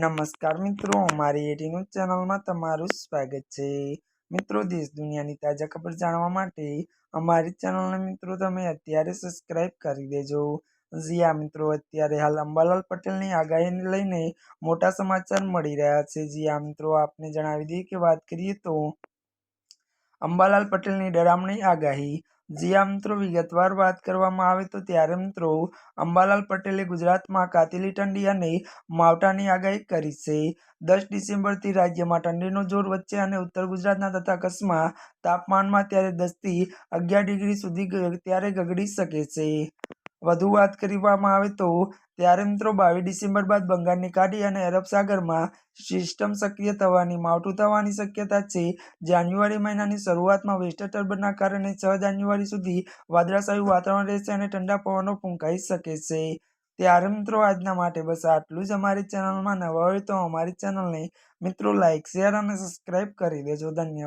નમસ્કાર મિત્રો, અમારી એટી ન્યૂઝ ચેનલમાં તમારું સ્વાગત છે. મિત્રો, દેશ દુનિયાની તાજા ખબર જાણવા માટે અમારી ચેનલને મિત્રો તમે અત્યારે સબસ્ક્રાઇબ કરી દેજો. જીયા મિત્રો, અત્યારે હાલ અંબાલાલ પટેલની આગાહીને લઈને મોટા સમાચાર મળી રહ્યા છે. જીયા મિત્રો, આપને જણાવી દઈએ કે વાત કરીએ તો અંબાલાલ પટેલની ડરામણી આગાહી. જ્યાં મિત્રો વિગતવાર વાત કરવામાં આવે તો ત્યારે મિત્રો અંબાલાલ પટેલે ગુજરાતમાં કાતિલી ઠંડી અને માવઠાની આગાહી કરી છે. દસ ડિસેમ્બરથી રાજ્યમાં ઠંડીનો જોર વચ્ચે અને ઉત્તર ગુજરાતના તથા કચ્છમાં તાપમાનમાં ત્યારે દસથી અગિયાર ડિગ્રી સુધી ત્યારે ગગડી શકે છે. વધુ વાત કરવામાં આવે તો ત્યારે મિત્રો બાવીસ ડિસેમ્બર બાદ બંગાળની ખાડી અને અરબ સાગરમાં સિસ્ટમ સક્રિય થવાની, માવઠું થવાની શક્યતા છે. જાન્યુઆરી મહિનાની શરૂઆતમાં વેસ્ટ ટર્બનના કારણે છ જાન્યુઆરી સુધી વાદળાશાયું વાતાવરણ રહેશે અને ઠંડા પવનો ફૂંકાઈ શકે છે. ત્યારે મિત્રો આજના માટે બસ આટલું જ અમારી ચેનલમાં નવા હોય તો અમારી ચેનલને મિત્રો લાઇક શેર અને સબસ્ક્રાઇબ કરી દેજો. ધન્યવાદ.